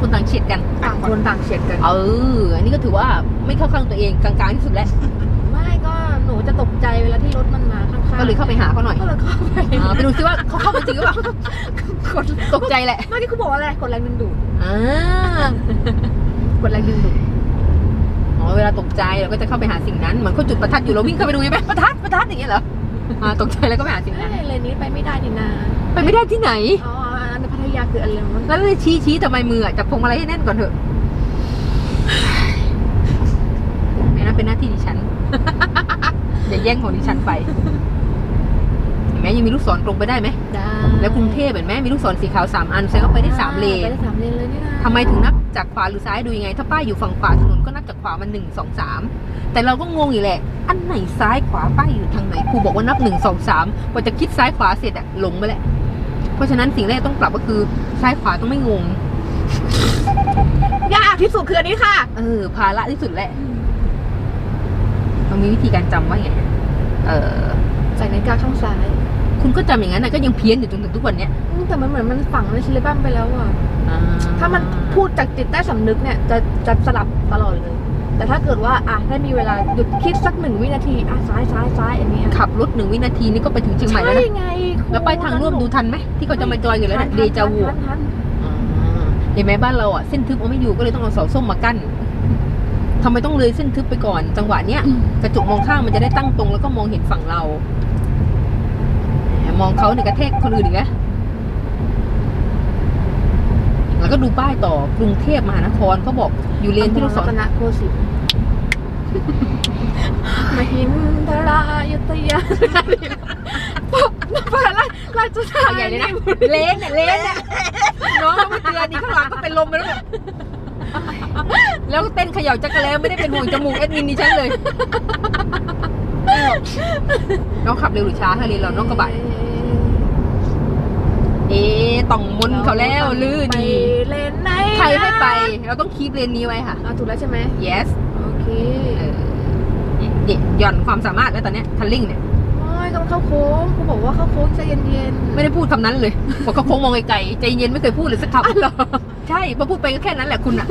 คนต่างเฉียดกัน ต่างคนต่างเฉียดกัน เออ อันนี้ก็ถือว่าไม่เข้าข้างตัวเองกลางๆที่สุดแล้ว ไม่ก็หนูจะตกใจเวลาที่รถมันมาข้างๆก็เลยเข้าไปหาเขาหน่อย ก็เลยเข้าไปอ่าไปดูซิว่าเขาเข้าไปจริงหรือเปล่ากดตกใจแหละ เมื่อกี้คุณบอกว่าอะไร กดแรงดึงดูดอ่ากดแรงดึงดูดอ๋อเวลาตกใจเราก็จะเข้าไปหาสิ่งนั้น เหมือนเขาจุดประทัดอยู่เราวิ่งเข้าไปดูใช่ไหมประทัดประทัดอย่างเงี้ยเหรออ่าตกใจแล้วก็ไปหาสิ่งเอ้นั้นยเลนนี้ไปไม่ได้นี่นา ไปไม่ได้ที่ไหน อ๋ออัน ในพัทยาคืออะไรมันแล้วเลยชี้ชี้ทำไมมืออะจับพวงมาลัยให้แน่นก่อนเถอะไม่น่าเป็นหน้าที่ดิฉัน อย่าแย่งของดิฉันไปเห็นไหมยังมีลูกศรตรงไปได้ไหม ได้แล้วกรุงเทพเห็นไหมมีลูกศรสีขาวสามอันแสดงว่าไปได้สามเลนไปได้สามเลนเลยนี่นะทำไมถึงนับจากขวาหรือซ้ายดูยังไง ถ้าป้ายอยู่ฝั่งขวาถนนก็นับจากขวามาหนึ่งสองสามแต่เราก็งงอยู่แหละ อันไหนซ้ายขวาป้ายอยู่ทางไหนครูบอกว่านับหนึ่งสองสามกว่าจะคิดซ้ายขวาเสร็จอะหลงไปแล้ว เพราะฉะนั้นสิ่งแรกต้องปรับก็คือซ้ายขวาต้องไม่งง ยากที่สุดคืออันนี้ค่ะ เออภาระที่สุดแหละเรามีวิธีการจำว่าไง เออ ใส่นาฬิกาข้างซ้ายคุณก็จำอย่างนั้นนะก็ยังเพี้ยนอยู่จนถึงทุกวันเนี้ยอืมแต่มันเหมือนมันฝังในซิลิบัมไปแล้วอะอ่ถ้ามันพูดจากจิตใต้สำนึกเนี่ยจะจะสลับตลอดเลย แต่ถ้าเกิดว่าอะได้มีเวลาหยุดคิดสักหนึ่งวินาทีอะซ้ายซ้ายซ้ายอันนี้อะขับรถหนึ่งวินาทีนี่ก็ไปถึงเชียงใหม่แล้วใช่นะไงแล้วไปทางร่วมดูทันไหมที่เขาจะมาจอยกันแล้วเนี่ยเดจาวูทันทันเห็นไหมบ้านเราอะเส้นทึบเอาไม่อยู่ก็เลยต้องเอาเสาส้มมากั้นทำไมต้องเลยเส้นทึบไปก่อน จังหวะเนี้ยกระจกมองข้างมันจะได้ตั้งตรงแล้วก็มองเห็นฝั่งเราแหมมองเขาเนี่ยกระแทกคนอื่นอีกแล้ว แล้วก็ดูป้ายต่อกรุงเทพมหานครเขาบอกอยู่เลนที่ลูกศรรัตนโกสินทร์มหินทรายุทธยาพระราราชธาเอาใหญ่เลยนะเลนเนี่ยเลนเนี่ยน้องเขาไม่เตือนนี่ข้างหลังก็เป็นลมไปแล้วเนี่ยแล้วเต้นเขย่าจักรแล้วไม่ได้เป็นห่วงจมูกเอ็ดมินดิฉันเลย น้องขับเร็วหรือช้าถ้าเลนเราน้องกระบะ เอ๊ะต้องมนต์เขาแล้วลื่นไปนี่เลนไหนใครให้ไป เราต้องคีบเลนนี้ไว้ค่ะเอาถูกแล้วใช่ไหม yes โอเคเออหย่อนความสามารถแล้วตอนเนี้ยคันเร่งเนี่ยไม่ต้องเข้าโค้งเขาบอกว่าเข้าโค้งใจเย็นๆ ไม่ได้พูดคำนั้นเลยบอกเขาโค้งมองไกลๆใจเย็นไม่เคยพูดเลยสักคำใช่พอพูดไปก็แค่นั้นแหละคุณอะ